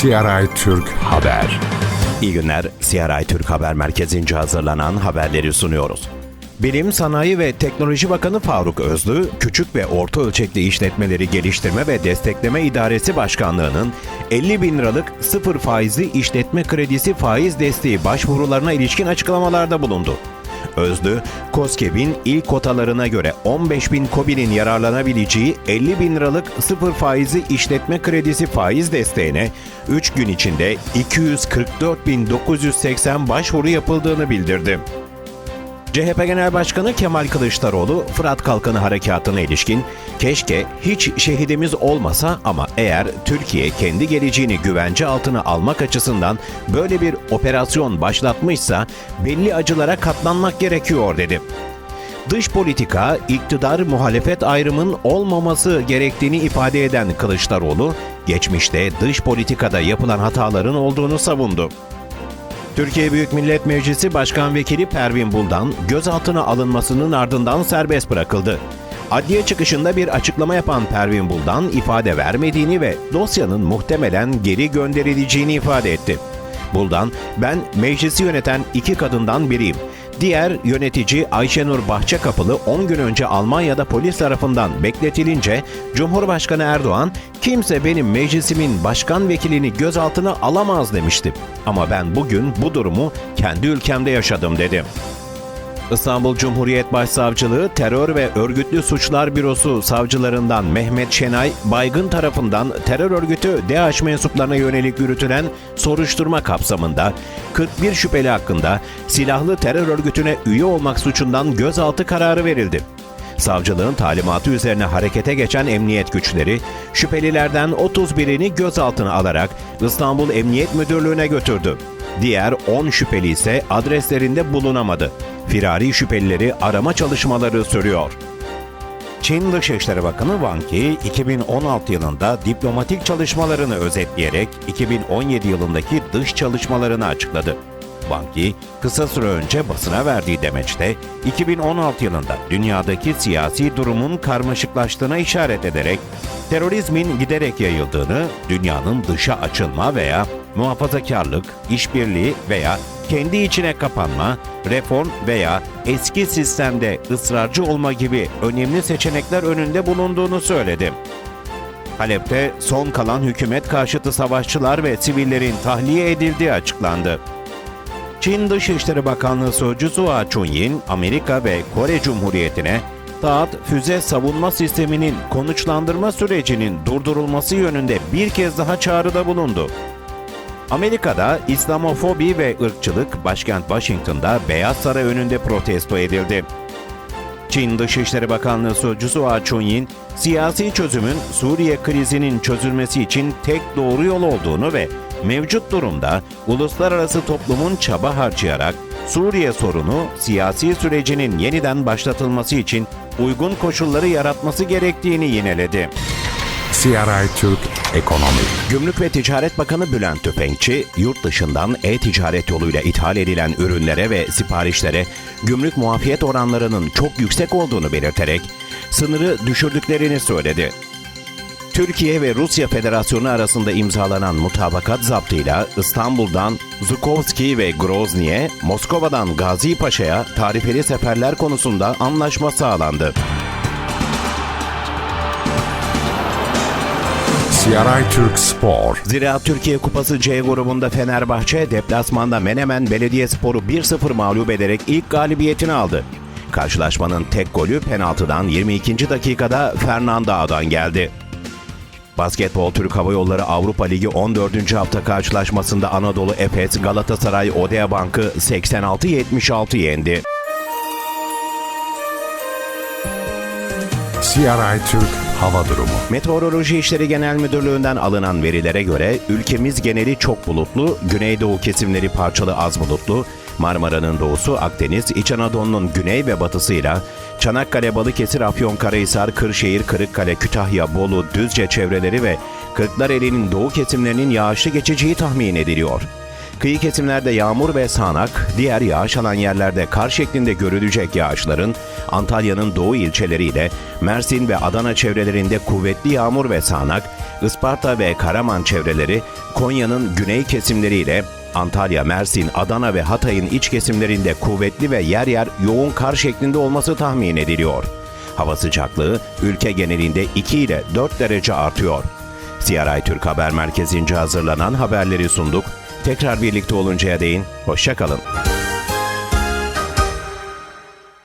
CRI Türk Haber. İyi günler. CRI Türk Haber Merkezi'nce hazırlanan haberleri sunuyoruz. Bilim, Sanayi ve Teknoloji Bakanı Faruk Özlü, Küçük ve Orta Ölçekli İşletmeleri Geliştirme ve Destekleme İdaresi Başkanlığı'nın 50 bin liralık sıfır faizli işletme kredisi faiz desteği başvurularına ilişkin açıklamalarda bulundu. Özlü, COSGAP'in ilk kotalarına göre 15 bin KOBİ'nin yararlanabileceği 50 bin liralık sıfır faizli işletme kredisi faiz desteğine 3 gün içinde 244.980 başvuru yapıldığını bildirdi. CHP Genel Başkanı Kemal Kılıçdaroğlu, Fırat Kalkanı Harekatı'na ilişkin keşke hiç şehidimiz olmasa ama eğer Türkiye kendi geleceğini güvence altına almak açısından böyle bir operasyon başlatmışsa belli acılara katlanmak gerekiyor dedi. Dış politika, iktidar muhalefet ayrımın olmaması gerektiğini ifade eden Kılıçdaroğlu, geçmişte dış politikada yapılan hataların olduğunu savundu. Türkiye Büyük Millet Meclisi Başkan Vekili Pervin Buldan gözaltına alınmasının ardından serbest bırakıldı. Adliye çıkışında bir açıklama yapan Pervin Buldan ifade vermediğini ve dosyanın muhtemelen geri gönderileceğini ifade etti. Buldan, ben meclisi yöneten iki kadından biriyim. Diğer yönetici Ayşenur Bahçekapılı 10 gün önce Almanya'da polis tarafından bekletilince Cumhurbaşkanı Erdoğan kimse benim meclisimin başkan vekilini gözaltına alamaz demişti. Ama ben bugün bu durumu kendi ülkemde yaşadım dedi. İstanbul Cumhuriyet Başsavcılığı Terör ve Örgütlü Suçlar Bürosu savcılarından Mehmet Şenay Baygın tarafından terör örgütü DAEŞ mensuplarına yönelik yürütülen soruşturma kapsamında 41 şüpheli hakkında silahlı terör örgütüne üye olmak suçundan gözaltı kararı verildi. Savcılığın talimatı üzerine harekete geçen emniyet güçleri, şüphelilerden 31'ini gözaltına alarak İstanbul Emniyet Müdürlüğü'ne götürdü. Diğer 10 şüpheli ise adreslerinde bulunamadı. Firari şüphelileri arama çalışmaları sürüyor. Çin Dışişleri Bakanı Wang Yi, 2016 yılında diplomatik çalışmalarını özetleyerek 2017 yılındaki dış çalışmalarını açıkladı. Wang Yi, kısa süre önce basına verdiği demeçte 2016 yılında dünyadaki siyasi durumun karmaşıklaştığına işaret ederek terörizmin giderek yayıldığını, dünyanın dışa açılma veya muhafazakarlık, işbirliği veya kendi içine kapanma, reform veya eski sistemde ısrarcı olma gibi önemli seçenekler önünde bulunduğunu söyledi. Halep'te son kalan hükümet karşıtı savaşçılar ve sivillerin tahliye edildiği açıklandı. Çin Dışişleri Bakanlığı Sözcüsü Hua Chunying, Amerika ve Kore Cumhuriyeti'ne THAAD füze savunma sisteminin konuşlandırma sürecinin durdurulması yönünde bir kez daha çağrıda bulundu. Amerika'da İslamofobi ve ırkçılık başkent Washington'da Beyaz Saray önünde protesto edildi. Çin Dışişleri Bakanlığı Sözcüsü Hua Chunying, siyasi çözümün Suriye krizinin çözülmesi için tek doğru yol olduğunu ve mevcut durumda uluslararası toplumun çaba harcayarak Suriye sorunu siyasi sürecinin yeniden başlatılması için uygun koşulları yaratması gerektiğini yineledi. CRI Türk Ekonomi. Gümrük ve Ticaret Bakanı Bülent Tüfekçi, yurt dışından e-ticaret yoluyla ithal edilen ürünlere ve siparişlere gümrük muafiyet oranlarının çok yüksek olduğunu belirterek sınırı düşürdüklerini söyledi. Türkiye ve Rusya Federasyonu arasında imzalanan mutabakat zaptıyla İstanbul'dan Zukovski ve Grozny'e, Moskova'dan Gazi Paşa'ya tarifeli seferler konusunda anlaşma sağlandı. CRI Türk Spor. Ziraat Türkiye Kupası C grubunda Fenerbahçe deplasmanda Menemen Belediyespor'u 1-0 mağlup ederek ilk galibiyetini aldı. Karşılaşmanın tek golü penaltıdan 22. dakikada Fernando'dan geldi. Basketbol Türk Hava Yolları Avrupa Ligi 14. hafta karşılaşmasında Anadolu Efes Galatasaray Odea Bank'ı 86-76 yendi. CRI Türk Hava Durumu. Meteoroloji İşleri Genel Müdürlüğü'nden alınan verilere göre ülkemiz geneli çok bulutlu, güneydoğu kesimleri parçalı az bulutlu, Marmara'nın doğusu Akdeniz, İç Anadolu'nun güney ve batısıyla Çanakkale, Balıkesir, Afyonkarahisar, Kırşehir, Kırıkkale, Kütahya, Bolu, Düzce çevreleri ve Kırklareli'nin doğu kesimlerinin yağışlı geçeceği tahmin ediliyor. Kıyı kesimlerde yağmur ve sağanak, diğer yağış alan yerlerde kar şeklinde görülecek yağışların Antalya'nın doğu ilçeleriyle Mersin ve Adana çevrelerinde kuvvetli yağmur ve sağanak, Isparta ve Karaman çevreleri, Konya'nın güney kesimleriyle Antalya, Mersin, Adana ve Hatay'ın iç kesimlerinde kuvvetli ve yer yer yoğun kar şeklinde olması tahmin ediliyor. Hava sıcaklığı ülke genelinde 2 ile 4 derece artıyor. CRI Türk Haber Merkezi'nce hazırlanan haberleri sunduk. Tekrar birlikte oluncaya değin, hoşçakalın.